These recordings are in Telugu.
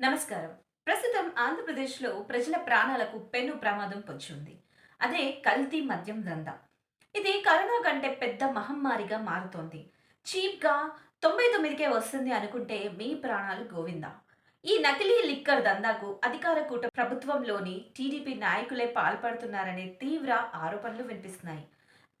నమస్కారం. ప్రస్తుతం ఆంధ్రప్రదేశ్లో ప్రజల ప్రాణాలకు పెను ప్రమాదం పొచ్చింది అదే కల్తీ మద్యం దందా. ఇది కరోనా కంటే పెద్ద మహమ్మారిగా మారుతోంది. చీప్గా తొంభై తొమ్మిదికే వస్తుంది అనుకుంటే మీ ప్రాణాలు గోవిందా? ఈ నకిలీ లిక్కర్ దందాకు అధికార కూట ప్రభుత్వంలోని టీడీపీ నాయకులే పాల్పడుతున్నారనే తీవ్ర ఆరోపణలు వినిపిస్తున్నాయి.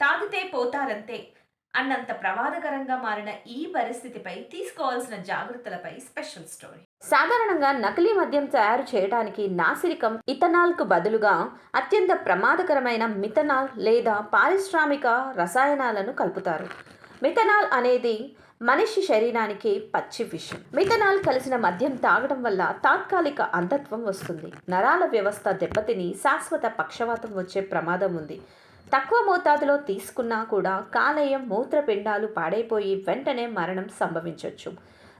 తాగితే పోతారంతే అన్నంత ప్రమాదకరంగా మారిన ఈ పరిస్థితిపై తీసుకోవాల్సిన జాగ్రత్తలపై స్పెషల్ స్టోరీ. సాధారణంగా నకిలీ మద్యం తయారు చేయడానికి నాసిరికం ఇథనాల్కు బదులుగా అత్యంత ప్రమాదకరమైన మిథనాల్ లేదా పారిశ్రామిక రసాయనాలను కలుపుతారు. మిథనాల్ అనేది మనిషి శరీరానికి పచ్చి విషయం మిథనాల్ కలిసిన మద్యం తాగడం వల్ల తాత్కాలిక అంధత్వం వస్తుంది. నరాల వ్యవస్థ దెబ్బతిని శాశ్వత పక్షవాతం వచ్చే ప్రమాదం ఉంది. తక్కువ మోతాదులో తీసుకున్నా కూడా కాలేయం మూత్రపిండాలు పాడైపోయి వెంటనే మరణం సంభవించవచ్చు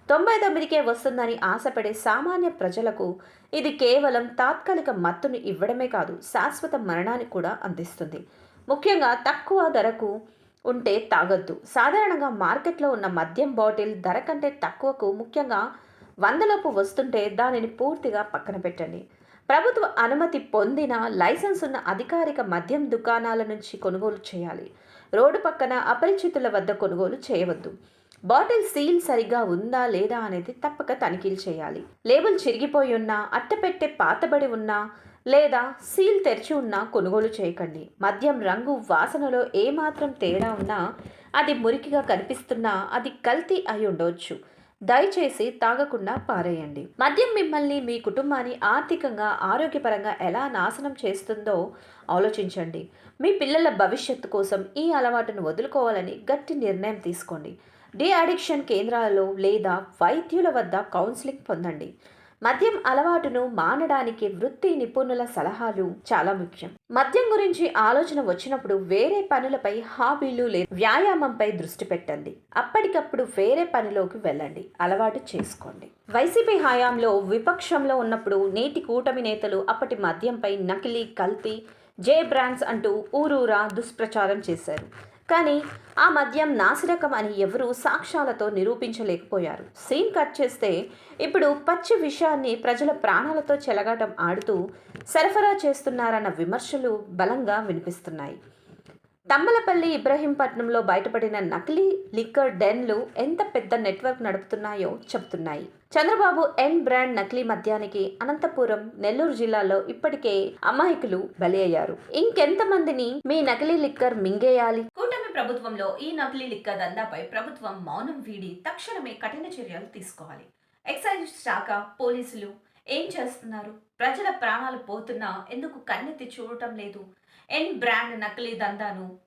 తొంభై తొమ్మిదికే వస్తుందని ఆశపడే సామాన్య ప్రజలకు ఇది కేవలం తాత్కాలిక మత్తును ఇవ్వడమే కాదు శాశ్వత మరణాన్ని కూడా అందిస్తుంది. ముఖ్యంగా తక్కువ ధరకు ఉంటే తాగొద్దు. సాధారణంగా మార్కెట్లో ఉన్న మద్యం బాటిల్ ధర కంటే తక్కువకు ముఖ్యంగా వందలోపు వస్తుంటే దానిని పూర్తిగా పక్కన పెట్టండి. ప్రభుత్వ అనుమతి పొందిన లైసెన్స్ ఉన్న అధికారిక మద్యం దుకాణాల నుంచి కొనుగోలు చేయాలి. రోడ్డు పక్కన అపరిచితుల వద్ద కొనుగోలు చేయవద్దు. బాటిల్ సీల్ సరిగ్గా ఉందా లేదా అనేది తప్పక తనిఖీలు చేయాలి. లేబుల్ చిరిగిపోయి ఉన్నా అట్టపెట్టె పాతబడి ఉన్నా లేదా సీల్ తెరిచి ఉన్నా కొనుగోలు చేయకండి. మద్యం రంగు వాసనలో ఏమాత్రం తేడా ఉన్నా అది మురికిగా కనిపిస్తున్నా అది కల్తీ అయి ఉండవచ్చు దయచేసి తాగకుండా పారేయండి. మద్యం మిమ్మల్ని మీ కుటుంబాన్ని ఆర్థికంగా ఆరోగ్యపరంగా ఎలా నాశనం చేస్తుందో ఆలోచించండి. మీ పిల్లల భవిష్యత్తు కోసం ఈ అలవాటును వదులుకోవాలని గట్టి నిర్ణయం తీసుకోండి. డి అడిక్షన్ కేంద్రాలలో లేదా వైద్యుల వద్ద కౌన్సిలింగ్ పొందండి. మద్యం అలవాటును మానడానికి వృత్తి నిపుణుల సలహాలు చాలా ముఖ్యం. మద్యం గురించి ఆలోచన వచ్చినప్పుడు వేరే పనులపై హాబీలు లేదా వ్యాయామంపై దృష్టి పెట్టండి. అప్పటికప్పుడు వేరే పనిలోకి వెళ్ళండి. అలవాటు చేసుకోండి. వైసీపీ హయాంలో విపక్షంలో ఉన్నప్పుడు నేటి కూటమి నేతలు అప్పటి మద్యంపై నకిలీ కల్తీ జే బ్రాండ్స్ అంటూ ఊరూరా దుష్ప్రచారం చేశారు. కానీ ఆ మద్యం నాసిరకం అని ఎవరూ సాక్ష్యాలతో నిరూపించలేకపోయారు. సీన్ కట్ చేస్తే ఇప్పుడు పచ్చి విషయాన్ని ప్రజల ప్రాణాలతో చెలగాటం ఆడుతూ సరఫరా చేస్తున్నారన్న విమర్శలు బలంగా వినిపిస్తున్నాయి. తమ్మలపల్లి ఇబ్రహీంపట్నంలో బయటపడిన నకిలీ లిక్కర్ డెన్లు ఎంత పెద్ద నెట్వర్క్ నడుపుతున్నాయో చెబుతున్నాయి. చంద్రబాబు ఎన్ బ్రాండ్ నకిలీ మద్యానికి అనంతపురం నెల్లూరు జిల్లాలో ఇప్పటికే అమాయకులు బలి అయ్యారు. ఇంకెంతమందిని మీ నకిలీ లిక్కర్ మింగేయాలి? ప్రభుత్వంలో ఈ నకిలీ లిక్క దందాపై ప్రభుత్వం మౌనం వీడి తక్షణమే కఠిన చర్యలు తీసుకోవాలి. ఎక్సైజ్ శాఖ పోలీసులు ఏం చేస్తున్నారు? ప్రజల ప్రాణాలు పోతున్నా ఎందుకు కన్నెత్తి చూడటం లేదు? ఎన్ బ్రాండ్ నకిలీ దందాను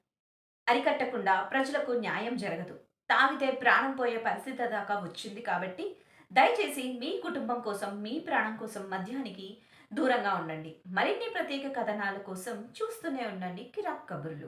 అరికట్టకుండా ప్రజలకు న్యాయం జరగదు. తాగితే ప్రాణం పోయే పరిస్థితి దాకా వచ్చింది కాబట్టి దయచేసి మీ కుటుంబం కోసం మీ ప్రాణం కోసం మద్యానికి దూరంగా ఉండండి. మరిన్ని ప్రత్యేక కథనాల కోసం చూస్తూనే ఉండండి కిరాక్ కబుర్లు.